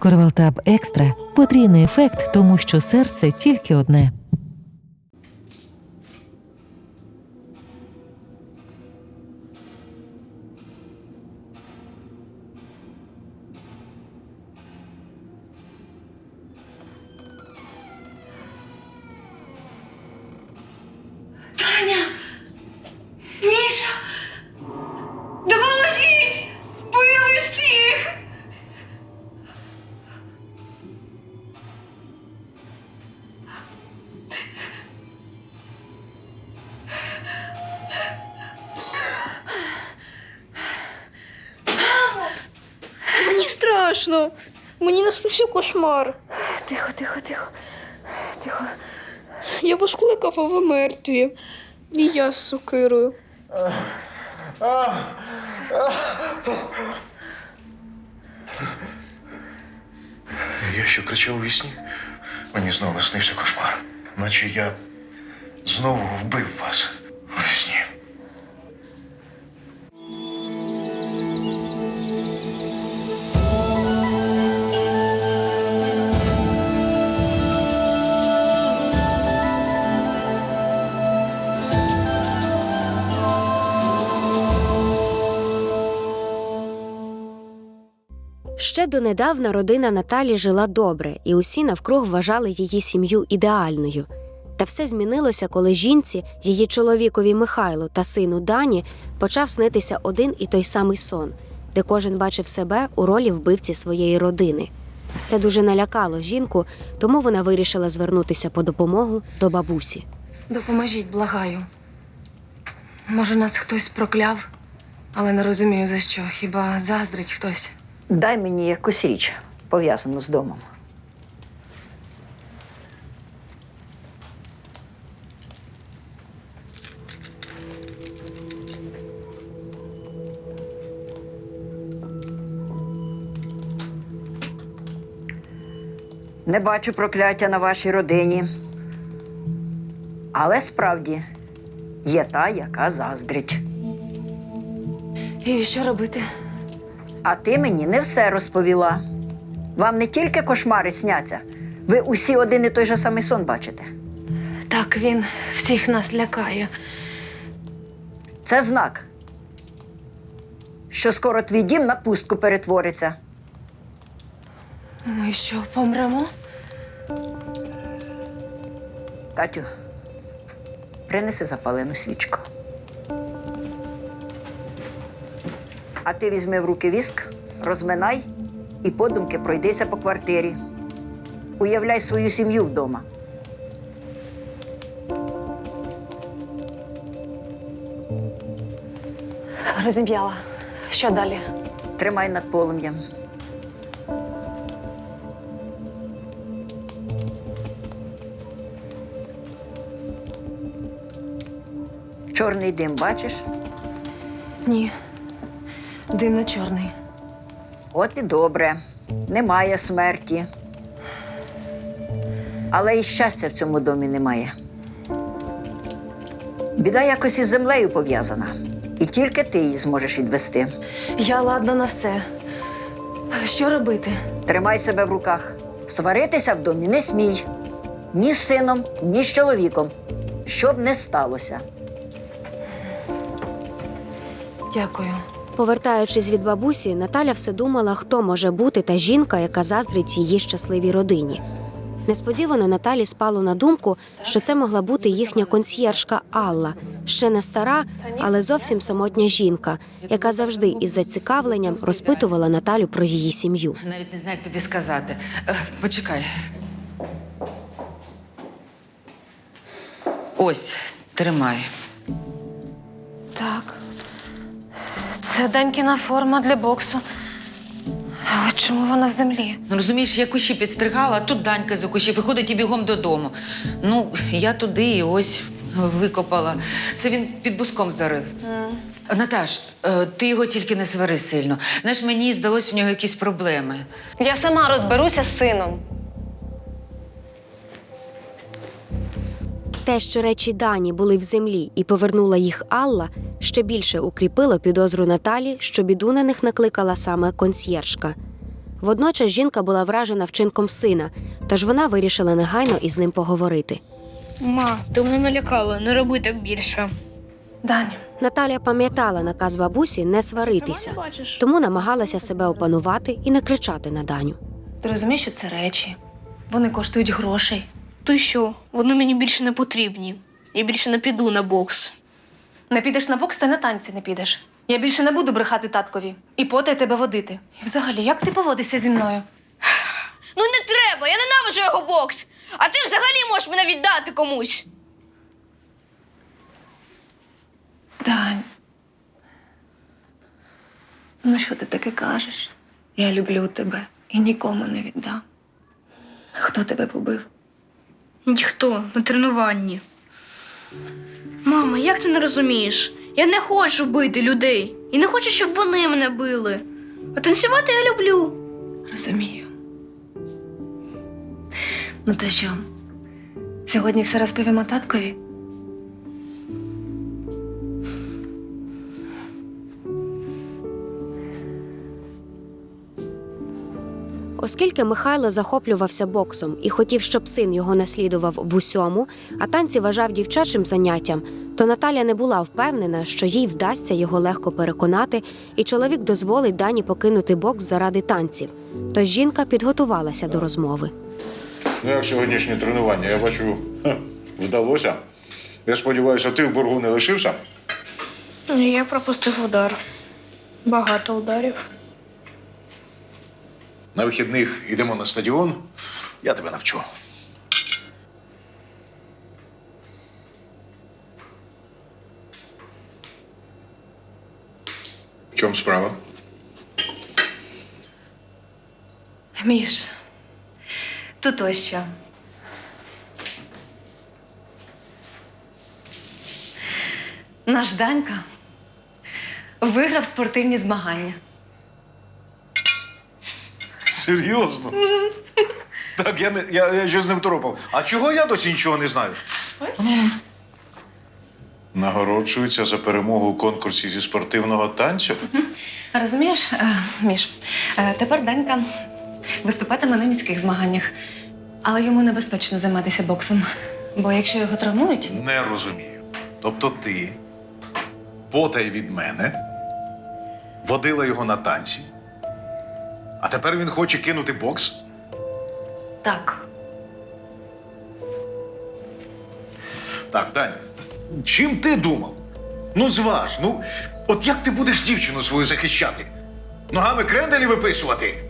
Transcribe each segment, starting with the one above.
Корвалтаб екстра потрійний ефект, тому що серце тільки одне. Страшно. Мені наснився кошмар. Тихо, тихо, тихо. Тихо. Я вас кликав, а ви мертві. І я з сокирою. Я що кричав у вісні? Мені знову наснився кошмар. Наче я знову вбив вас у вісні. Ще донедавна родина Наталі жила добре, і усі навкруг вважали її сім'ю ідеальною. Та все змінилося, коли жінці, її чоловікові Михайлу та сину Дані почав снитися один і той самий сон, де кожен бачив себе у ролі вбивці своєї родини. Це дуже налякало жінку, тому вона вирішила звернутися по допомогу до бабусі. Допоможіть, благаю. Може, нас хтось прокляв, але не розумію за що. Хіба заздрить хтось? Дай мені якусь річ, пов'язану з домом. Не бачу прокляття на вашій родині. Але справді є та, яка заздрить. І що робити? А ти мені не все розповіла. Вам не тільки кошмари сняться, ви усі один і той же самий сон бачите. Так він всіх нас лякає. Це знак, що скоро твій дім на пустку перетвориться. Ми що, помремо? Катю, принеси запалену свічку. А ти візьми в руки віск, розминай і подумки пройдися по квартирі. Уявляй свою сім'ю вдома. Розім'яла. Що далі? Тримай над полум'ям. Чорний дим бачиш? Ні. Димно чорний. От і добре. Немає смерті. Але і щастя в цьому домі немає. Біда якось із землею пов'язана. І тільки ти її зможеш відвести. Я ладна на все. Що робити? Тримай себе в руках. Сваритися в домі не смій. Ні з сином, ні з чоловіком. Щоб не сталося. Дякую. Повертаючись від бабусі, Наталя все думала, хто може бути та жінка, яка заздрить її щасливій родині. Несподівано Наталі спало на думку, що це могла бути їхня консьєржка Алла, ще не стара, але зовсім самотня жінка, яка завжди із зацікавленням розпитувала Наталю про її сім'ю. Навіть не знаю, як тобі сказати. Е, Почекай. Ось, тримай. Так. Це Данькіна форма для боксу. Але чому вона в землі? Ну, розумієш, я кущі підстригала, а тут Данька з кущі виходить і бігом додому. Ну, я туди і ось викопала. Це він під буском зарив. Наташ, е, ти його тільки не свари сильно. Знаєш, мені здалось, у нього якісь проблеми. Я сама розберуся з сином. Те, що речі Дані були в землі і повернула їх Алла, ще більше укріпило підозру Наталі, що біду на них накликала саме консьєржка. Водночас жінка була вражена вчинком сина, тож вона вирішила негайно із ним поговорити. Ма, ти мене налякала, не роби так більше. Дань, Наталя пам'ятала наказ бабусі не сваритися, Сама не бачиш? тому намагалася себе опанувати і не кричати на Даню. ти розумієш, що це речі? Вони коштують грошей. То що? Вони мені більше не потрібні. Я більше не піду на бокс. Не підеш на бокс, то й на танці не підеш. Я більше не буду брехати таткові і потай тебе водити. І взагалі, як ти поводишся зі мною? Ну не треба, я ненавиджу його бокс. А ти взагалі можеш мене віддати комусь. Дань. Ну, що ти таке кажеш? Я люблю тебе і нікому не віддам. Хто тебе побив? Ніхто на тренуванні. Мама, як ти не розумієш? Я не хочу бити людей. І не хочу, щоб вони мене били. А танцювати я люблю. Розумію. Ну то що? Сьогодні все розповімо таткові? Оскільки Михайло захоплювався боксом і хотів, щоб син його наслідував в усьому, а танці вважав дівчачим заняттям, то Наталя не була впевнена, що їй вдасться його легко переконати, і чоловік дозволить Дані покинути бокс заради танців. Тож жінка підготувалася до розмови. Ну, як сьогоднішнє тренування, я бачу, вдалося. Я сподіваюся, ти в боргу не лишився. Я пропустив удар. Багато ударів. На вихідних йдемо на стадіон, я тебе навчу. В чому справа? Міш, тут ось що. Наш Данька виграв спортивні змагання. Серйозно? Так, я, не, я, я щось не второпав. А чого я досі нічого не знаю? Ось. Нагороджується за перемогу у конкурсі зі спортивного танцю. Розумієш, е, Міш, е, тепер Данька виступатиме на міських змаганнях, але йому небезпечно займатися боксом. Бо якщо його травмують, Не розумію. Тобто ти, потай від мене, водила його на танці, а тепер він хоче кинути бокс? так. Так, Даня, чим ти думав? Ну, зваж, ну, от як ти будеш дівчину свою захищати? Ногами кренделі виписувати?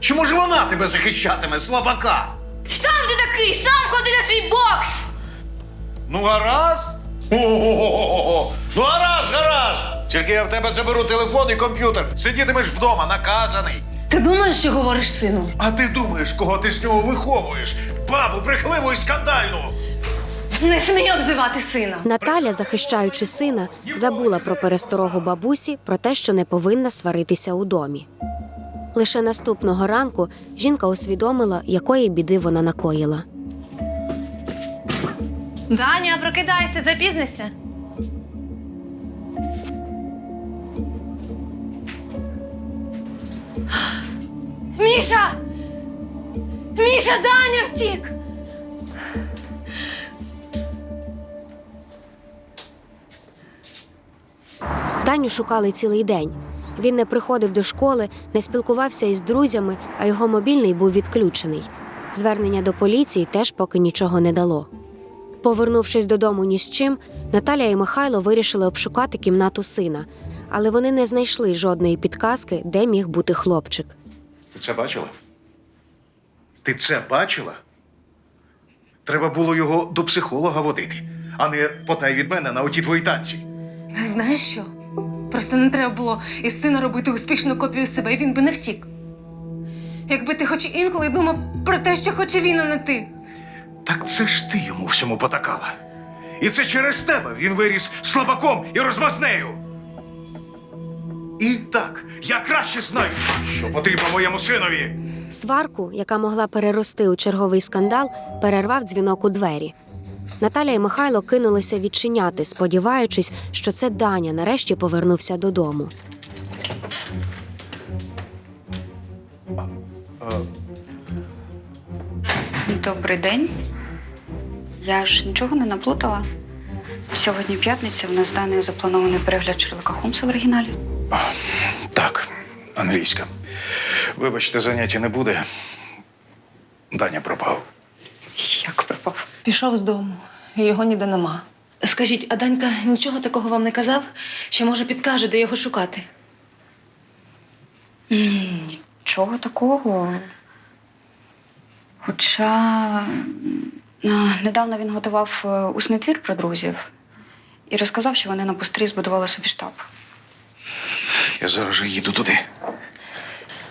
Чи може вона тебе захищатиме, слабака? Сам ти такий, сам ходи на свій бокс! Ну, гаразд. О-о-о-о-о. Ну, гаразд, гаразд. Тільки я в тебе заберу телефон і комп'ютер. Сидітимеш вдома, наказаний. Ти думаєш, що говориш сину? А ти думаєш, кого ти з нього виховуєш? Бабу брехливу і скандальну. Не смій обзивати сина. Наталя, захищаючи сина, забула про пересторогу бабусі про те, що не повинна сваритися у домі. Лише наступного ранку жінка усвідомила, якої біди вона накоїла. Даня, прокидайся, запізнися. Міша! Міша, Даня втік! Даню шукали цілий день. Він не приходив до школи, не спілкувався із друзями, а його мобільний був відключений. Звернення до поліції теж поки нічого не дало. Повернувшись додому ні з чим, Наталя і Михайло вирішили обшукати кімнату сина, але вони не знайшли жодної підказки, де міг бути хлопчик. Ти це бачила? Ти це бачила? Треба було його до психолога водити, а не потай від мене на оті твої танці. Знаєш що? Просто не треба було із сина робити успішну копію себе, і він би не втік. Якби ти хоч інколи думав про те, що хоче він, а не ти. Так це ж ти йому всьому потакала. І це через тебе він виріс слабаком і розмазнею. І так, я краще знаю, що потрібно моєму синові. Сварку, яка могла перерости у черговий скандал, перервав дзвінок у двері. Наталя і Михайло кинулися відчиняти, сподіваючись, що це Даня нарешті повернувся додому. Добрий день. Я ж нічого не наплутала. Сьогодні п'ятниця, в нас з Даною запланований перегляд Шерлока Холмса в оригіналі. Так, англійська. Вибачте, заняття не буде. Даня пропав. Як пропав? Пішов з дому, його ніде нема. Скажіть, а Данька нічого такого вам не казав? Чи може підкаже, де його шукати? М, Нічого такого. Хоча м, недавно він готував е, усний твір про друзів і розказав, що вони на пустирі збудували собі штаб. Я зараз же їду туди.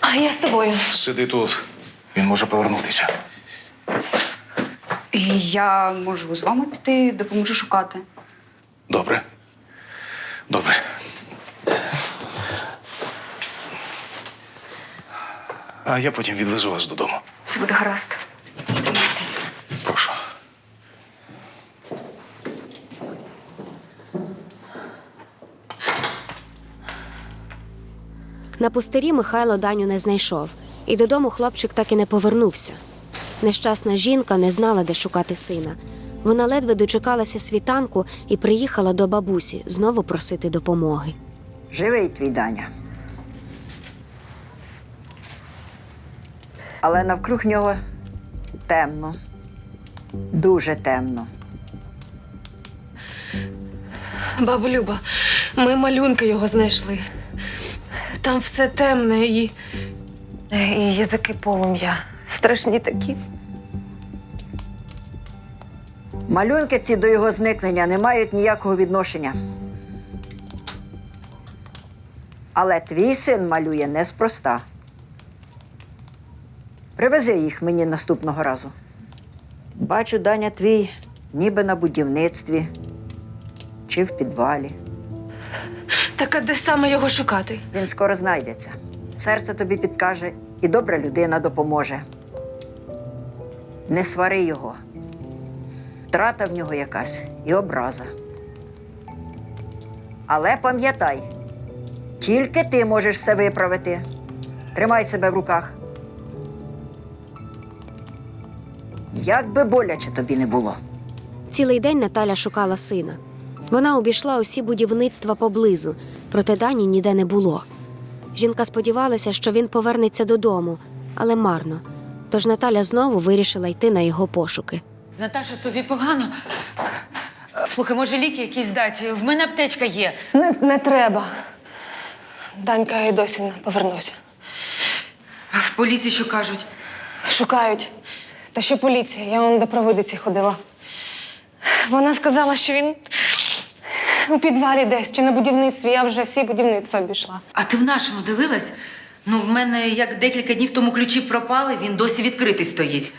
А я з тобою. Сиди тут. Він може повернутися. І я можу з вами піти, допоможу шукати. Добре. Добре. А я потім відвезу вас додому. Все буде гаразд. На пустирі Михайло Даню не знайшов, і додому хлопчик так і не повернувся. Нещасна жінка не знала, де шукати сина. Вона ледве дочекалася світанку і приїхала до бабусі знову просити допомоги. Живий твій Даня. Але навкруг нього темно. Дуже темно. Баба Люба, ми малюнки його знайшли. Там все темне і. І язики полум'я. Страшні такі. Малюнки ці до його зникнення не мають ніякого відношення. Але твій син малює неспроста. Привези їх мені наступного разу. Бачу, Даня твій ніби на будівництві чи в підвалі. Так а де саме його шукати? Він скоро знайдеться. Серце тобі підкаже, і добра людина допоможе. Не свари його. Трата в нього якась і образа. Але пам'ятай, тільки ти можеш все виправити. Тримай себе в руках. Як би боляче тобі не було. Цілий день Наталя шукала сина. Вона обійшла усі будівництва поблизу, проте Дані ніде не було. Жінка сподівалася, що він повернеться додому, але марно. Тож Наталя знову вирішила йти на його пошуки. Наташа, тобі погано. Слухай, може, ліки якісь здати? В мене аптечка є. Не, не треба. Данька і досі не повернувся. В поліції що кажуть? Шукають. Та ще поліція, я он до провидиці ходила. Вона сказала, що він у підвалі десь чи на будівництві. Я вже всі будівництва обійшла. А ти в нашому дивилась? Ну, в мене як декілька днів тому ключі пропали, він досі відкритий стоїть.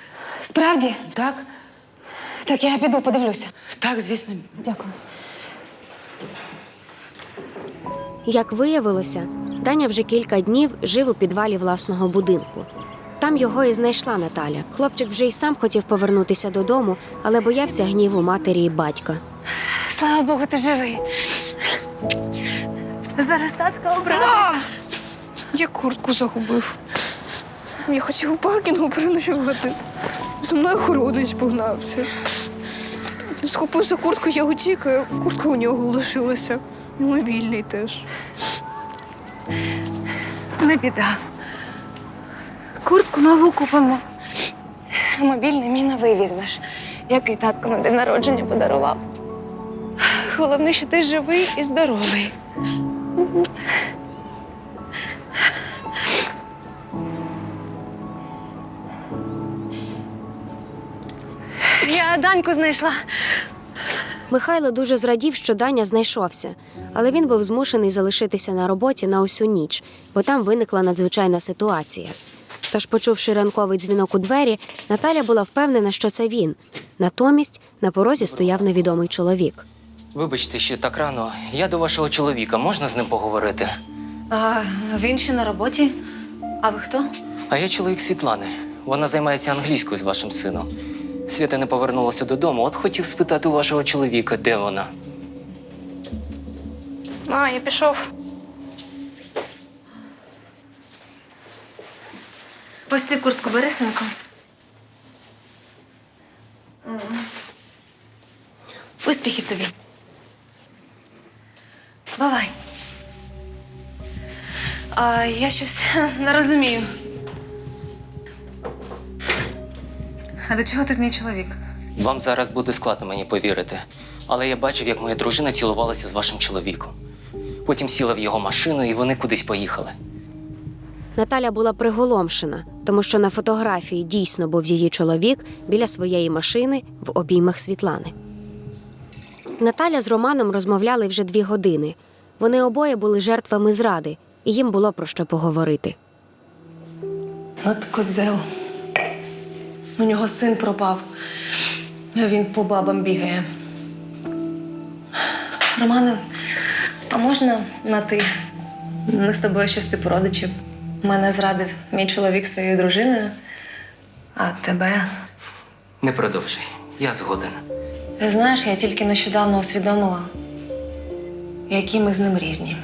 Справді? Так? Так, я піду подивлюся. Так, звісно. Дякую. Як виявилося, Даня вже кілька днів жив у підвалі власного будинку. Там його і знайшла Наталя. Хлопчик вже й сам хотів повернутися додому, але боявся гніву матері і батька. Слава Богу, ти живий. Зараз татка обрала. Я куртку загубив. Я хотів у паркінгу переночувати. За мною охоронець погнався. Він схопив за куртку, я утік, а куртка у нього лишилася. І мобільний теж. Не біда. Куртку нову купимо. Мобільний мій новий візьмеш, який татко на день народження подарував. Головне, що ти живий і здоровий. Я Даньку знайшла. Михайло дуже зрадів, що Даня знайшовся, але він був змушений залишитися на роботі на усю ніч, бо там виникла надзвичайна ситуація. Тож, почувши ранковий дзвінок у двері, Наталя була впевнена, що це він. Натомість на порозі стояв невідомий чоловік. Вибачте, що так рано. Я до вашого чоловіка, можна з ним поговорити? А він ще на роботі. А ви хто? А я чоловік Світлани. Вона займається англійською з вашим сином. Свята не повернулася додому, от хотів спитати у вашого чоловіка, де вона. А, я пішов. Ось цю куртку бери, синку. Успіхів тобі. Бувай. А я щось не розумію. А до чого тут мій чоловік? Вам зараз буде складно мені повірити. Але я бачив, як моя дружина цілувалася з вашим чоловіком. Потім сіла в його машину і вони кудись поїхали. Наталя була приголомшена, тому що на фотографії дійсно був її чоловік біля своєї машини в обіймах Світлани. Наталя з Романом розмовляли вже дві години. Вони обоє були жертвами зради, і їм було про що поговорити. От козел. У нього син пропав. А він по бабам бігає. Романе, а можна на ти? Ми з тобою ще типу родичів. Мене зрадив мій чоловік своєю дружиною, а тебе. Не продовжуй, я згоден. Знаєш, я тільки нещодавно усвідомила, які ми з ним різні.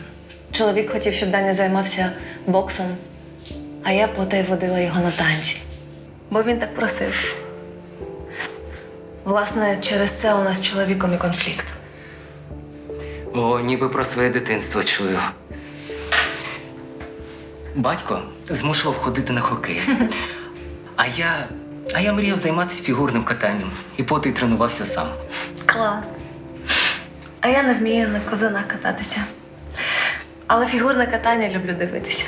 Чоловік хотів, щоб Даня займався боксом, а я потай водила його на танці. Бо він так просив. Власне, через це у нас з чоловіком і конфлікт. О, ніби про своє дитинство чую. Батько змушував ходити на хокей. А я. А я мріяв займатися фігурним катанням і поти тренувався сам. Клас. А я не вмію на козанах кататися. Але фігурне катання люблю дивитися.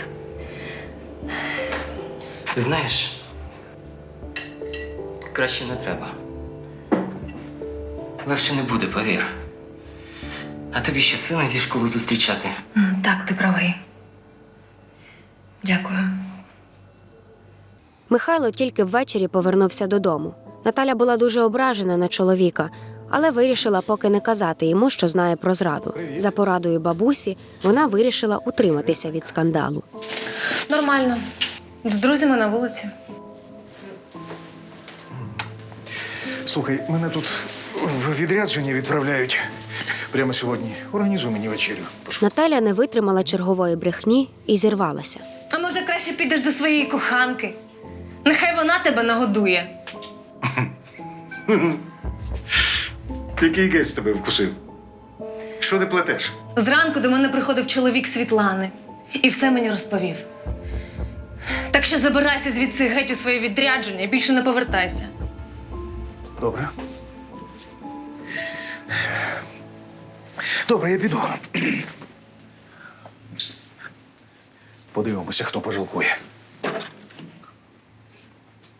Знаєш, краще не треба. Легше не буде, повір. А тобі ще сина зі школи зустрічати. М, Так, ти правий. Дякую. Михайло тільки ввечері повернувся додому. Наталя була дуже ображена на чоловіка, але вирішила поки не казати йому, що знає про зраду. За порадою бабусі вона вирішила утриматися від скандалу. Нормально. З друзями на вулиці. Слухай, мене тут в відрядження відправляють прямо сьогодні. Організуй мені вечерю. Наталя не витримала чергової брехні і зірвалася. А може краще підеш до своєї коханки? Нехай вона тебе нагодує. Який гець тебе вкусив? Що ти плетеш? Зранку до мене приходив чоловік Світлани і все мені розповів. Так що забирайся звідси геть у своє відрядження і більше не повертайся. Добре. Добре, я піду. Подивимося, хто пожалкує.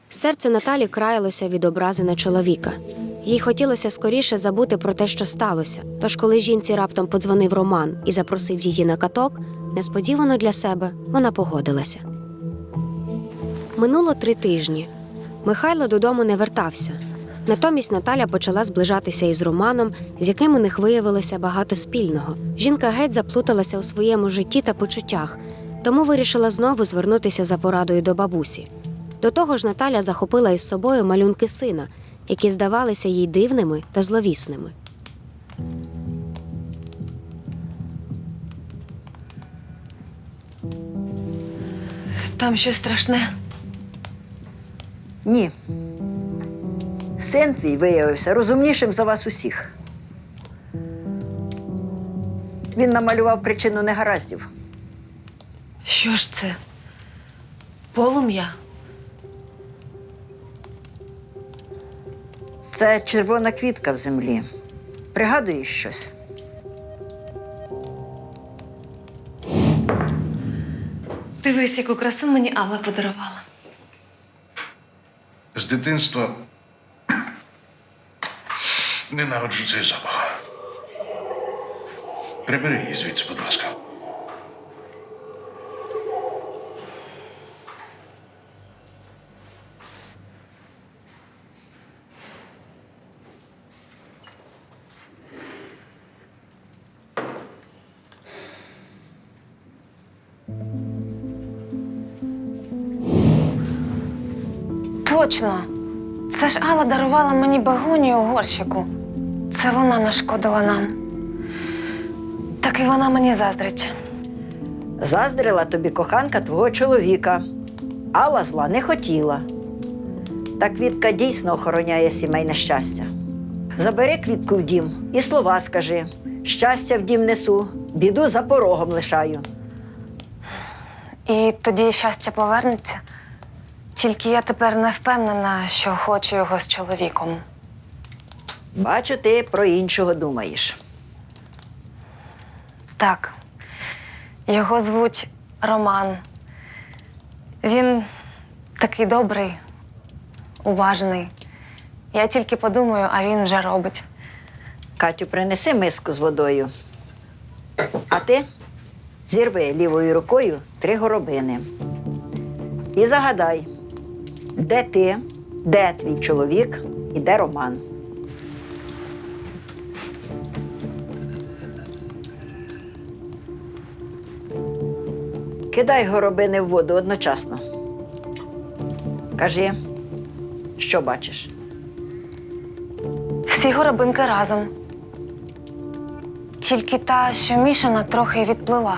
Серце Наталі краялося від образи на чоловіка. Їй хотілося скоріше забути про те, що сталося. Тож, коли жінці раптом подзвонив Роман і запросив її на каток, несподівано для себе вона погодилася. Минуло три тижні. Михайло додому не вертався. Натомість Наталя почала зближатися із Романом, з яким у них виявилося багато спільного. Жінка геть заплуталася у своєму житті та почуттях, тому вирішила знову звернутися за порадою до бабусі. До того ж, Наталя захопила із собою малюнки сина, які здавалися їй дивними та зловісними. Там щось страшне. Ні. Син твій виявився розумнішим за вас усіх. Він намалював причину негараздів. Що ж це? Полум'я? Це червона квітка в землі. Пригадуєш щось? Дивись, яку красу мені Алла подарувала. З дитинства ненавиджу цей запах. Прибери її звідси, будь ласка. Точно. Це ж Алла дарувала мені багонію у горщику. Це вона нашкодила нам. Так і вона мені заздрить. Заздрила тобі коханка твого чоловіка. Алла зла не хотіла. Та квітка дійсно охороняє сімейне щастя. Забери квітку в дім і слова скажи: щастя в дім несу, біду за порогом лишаю. І тоді щастя повернеться. Тільки я тепер не впевнена, що хочу його з чоловіком. Бачу, ти про іншого думаєш. Так. Його звуть Роман. Він такий добрий, уважний. Я тільки подумаю, а він вже робить. Катю, принеси миску з водою. А ти зірви лівою рукою три горобини. І загадай, де ти, де твій чоловік і де Роман. Кидай горобини в воду одночасно. Кажи, що бачиш? Всі горобинки разом. Тільки та, що мішана, трохи відплила.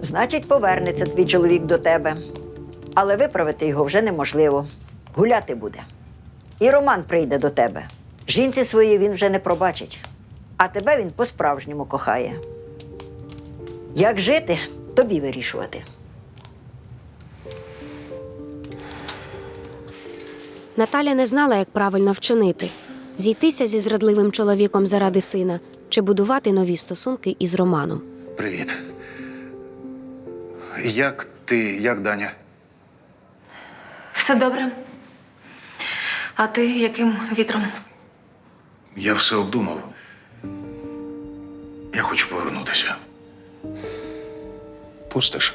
Значить, повернеться твій чоловік до тебе. Але виправити його вже неможливо. Гуляти буде. І Роман прийде до тебе. Жінці своїй він вже не пробачить, а тебе він по-справжньому кохає. Як жити, тобі вирішувати. Наталя не знала, як правильно вчинити зійтися зі зрадливим чоловіком заради сина чи будувати нові стосунки із Романом. Привіт. Як ти, як Даня? Все добре. А ти яким вітром? Я все обдумав. Я хочу повернутися. Пустиш?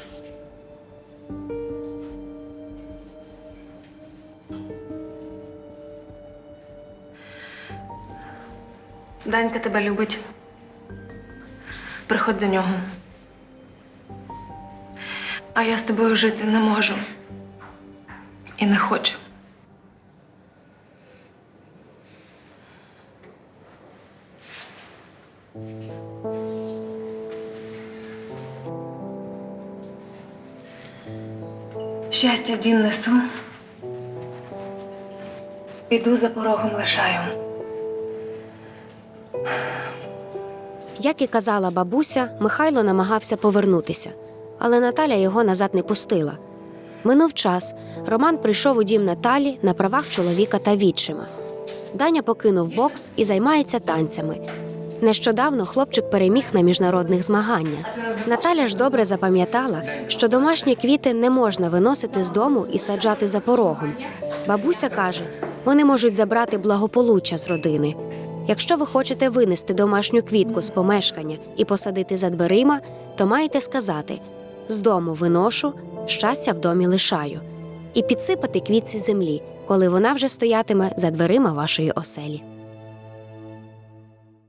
Данька тебе любить. Приходь до нього. А я з тобою жити не можу. Не хочу. Щастя в дім несу. Піду за порогом лишаю. Як і казала бабуся, Михайло намагався повернутися, але Наталя його назад не пустила. Минув час. Роман прийшов у дім Наталі на правах чоловіка та відчима. Даня покинув бокс і займається танцями. Нещодавно хлопчик переміг на міжнародних змаганнях. Наталя ж добре запам'ятала, що домашні квіти не можна виносити з дому і саджати за порогом. Бабуся каже, вони можуть забрати благополуччя з родини. Якщо ви хочете винести домашню квітку з помешкання і посадити за дверима, то маєте сказати: з дому виношу, щастя в домі лишаю, і підсипати квітці землі, коли вона вже стоятиме за дверима вашої оселі.